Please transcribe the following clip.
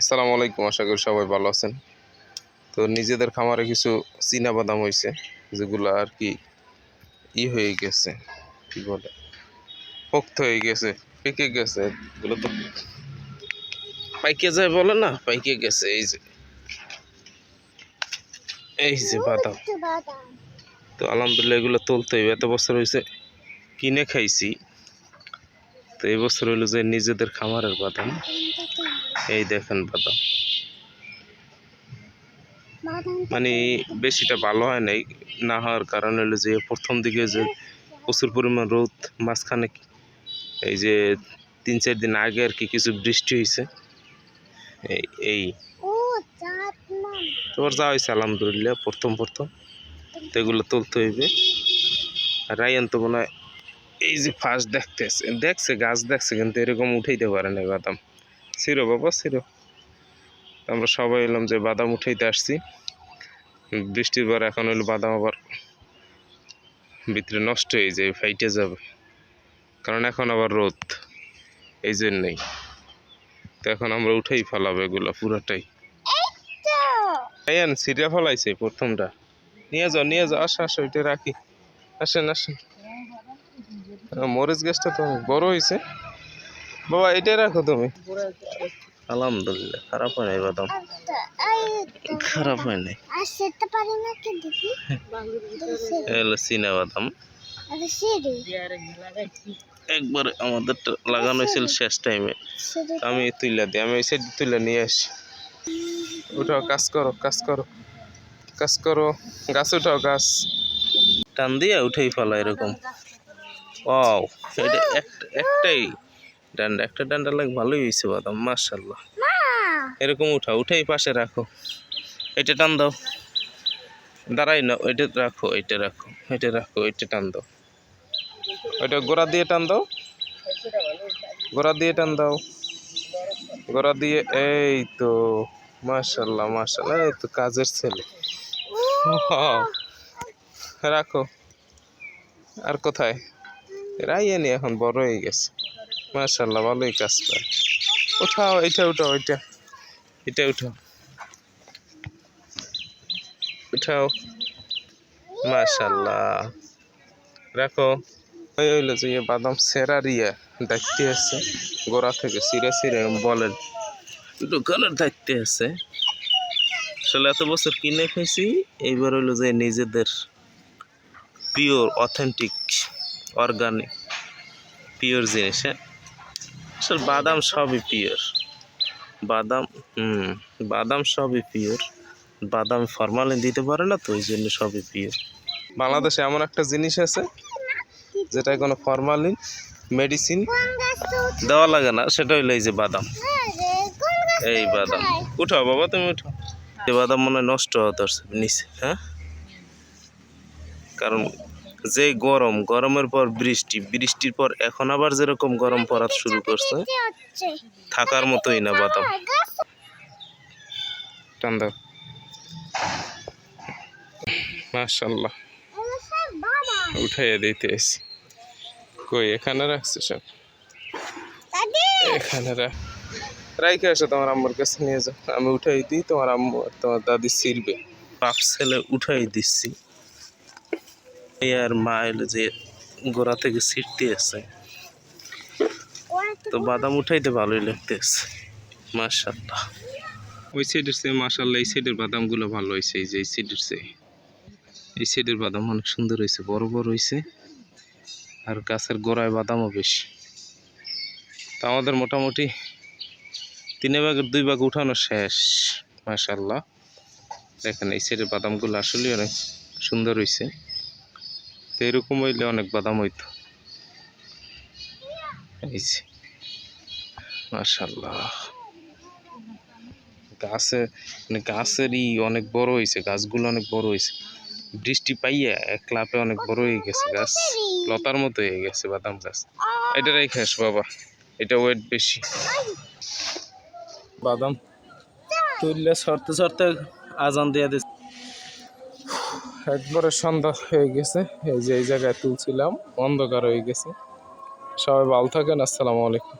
আসসালামু আলাইকুম আশা করি সবাই ভালো আছেন। তো নিজেদের খামারে কিছু চীনা বাদাম হয়েছে যেগুলো আর কি ই হয়ে গেছে কি বলে পোক্ত হয়ে গেছে পেকে গেছে এগুলো তো পাইকে যায় বলে না পাইকে গেছে এই যে। এই যে বাদাম। তো আলহামদুলিল্লাহ এগুলো তুলতে হইবে এত বছর হয়েছে কিনে খাইছি। তো এই বছর হইল যে নিজেদের খামারের বাদাম। এই দেখেন বাদাম। মানে বেশিটা ভালো হয় নাই না হওয়ার কারণ হলো যে প্রথম দিকে যে প্রচুর পরিমাণ রোদ মাঝখানে এই যে তিন চার দিন আগে আর কি কিছু বৃষ্টি হয়েছে। এই এই। তোর যা হয়েছে আলহামদুলিল্লাহ প্রথম প্রথম। তো এগুলো তুলতে হইবে। আর রায়ান তো মনে হয় এই যে ফার্স্ট দেখতেছে দেখছে গাছ দেখছে কিন্তু এরকম উঠাইতে পারে না বাদাম। ছিরো বাবা ছিরো আমরা সবাই এলাম যে বাদাম উঠাইতে আসছি। বৃষ্টির পর এখন হইল বাদাম আবার ভিতরে নষ্ট হয়ে যায় ফাইটে যাবে। কারণ এখন আবার রোদ এই জন্যেই। তো এখন আমরা উঠেই ফেলাবো এগুলো পুরোটাই। আয়ান সিরিয়া ফলাইছে প্রথমটা। নিয়ে যাও নিয়ে যাও আসো আসো এটা রাখি। আসেন আসেন। মরিচ গাছটা তো অনেক বড় হয়েছে বাবা এটাই রাখো তুমি। আলহামদুলিল্লাহ খারাপ হয় নাই বাদাম খারাপ হয় নাই। আসতে পারি না কি দেখি? এ হলো চীনা বাদাম একবার আমাদের লাগানো হয়েছিল শেষ টাইমে। আমি তুইলা দিই আমি সাইড তুইলা নিয়ে আসি। উঠাও কাজ করো কাজ করো। কাজ করো গাছ উঠাও গাছ। টান দিয়ে উঠেই ফেলা এরকম। ওয়াও এটা একটা একটাই। ডান্ডা একটা ডান্ডা লাগে ভালোই হয়েছে বাদাম মার্শাল্লাহ এরকম উঠা উঠেই পাশে রাখো। এটা টান দাও। দাঁড়াই না ওইটা রাখো এটা রাখো এটা রাখো এটা টান দাও। ওইটা গোড়া দিয়ে টান দাও। গোড়া দিয়ে টান দাও। গোড়া দিয়ে এই তো মাশাল্লাহ মাশাল্লাহ এই তো কাজের ছেলে! রাখো। আর কোথায়? রাইয়ানি এখন বড় হয়ে গেছে। মাশাল্লাহ ভালোই কাজ করে ওঠাও এটা উঠাও, এটা। এটা উঠাও। উঠাও। মাশাল্লাহ রাখো। ওই হইল যে ইয়ে বাদাম সেরারিয়া দায়িত্বে আছে। গোড়া থেকে সিরে সিরে বলেন। দোকানের দায়িত্বে আছে। আসলে এত বছর কিনে খাইছি, এইবার হইল যে নিজেদের পিওর অথেন্টিক অর্গানিক পিওর জিনিস হ্যাঁ? আসলে বাদাম সবই পিওর বাদাম, হুম, বাদাম সবই পিওর বাদাম ফরমালিন দিতে পারে না তো, ওই জন্য সবই পিওর বাংলাদেশে এমন একটা জিনিস আছে যেটায় কোনো ফরমালিন মেডিসিন দেওয়া লাগে না, সেটা হইল এই যে বাদাম। এই বাদাম। উঠাও বাবা, তুমি উঠাও এই বাদাম মনে হয় নষ্ট হতে নিচে হ্যাঁ? কারণ যে গরম গরমের পর বৃষ্টি বৃষ্টির পর এখন আবার যেরকম গরম পড়া শুরু করছে থাকার মতোই না বাদাম আর গাছ টান দাও। মাশাল্লাহ। আমার সব বাবা উঠাইয়া দিতে এসি। কই এখানে রাখছে সব? এখানে রাখ। রাইখে আসো তোমার আম্মুর কাছে নিয়ে যাও। আমি উঠাই দিই তোমার আম্মু তোমার দাদি ছিড়বে বাপ ছেলে উঠাই দিচ্ছি। আর মা যে গোড়া থেকে ছিটতে আছে তো বাদাম উঠাইতে ভালোই লাগতেছে মাশাল্লাহ ওই সাইডের সে মাশাল্লাহ এই সাইডের বাদামগুলো ভালো হয়েছে এই যে এই সাইডের সে এই সাইডের বাদাম অনেক সুন্দর হয়েছে বড় বড় হয়েছে আর গাছের গোড়ায় বাদামও বেশি। তা আমাদের মোটামুটি তিনে ভাগের দুই ভাগ উঠানো শেষ মাশাল্লাহ দেখেন এই সাইডের বাদামগুলো আসলে অনেক সুন্দর হয়েছে তো এরকম হইলে অনেক বাদাম হইতো। এই যে মাশাল্লাহ গাছে মানে গাছেরই অনেক বড় হয়েছে গাছগুলো অনেক বড় হয়েছে বৃষ্টি পাইয়া এক লাপে অনেক বড় হয়ে গেছে গাছ, লতার মতো হয়ে গেছে বাদাম গাছ। এটা রেখে আস বাবা, এটা ওয়েট বেশি। বাদাম তুললে সরতে সরতে আজান দিয়ে দিচ্ছে একবারে সন্ধ্যা হয়ে গেছে। এই যে এই জায়গায় তুলছিলাম, অন্ধকার হয়ে গেছে। সবাই ভালো থাকেন, আসসালামু আলাইকুম।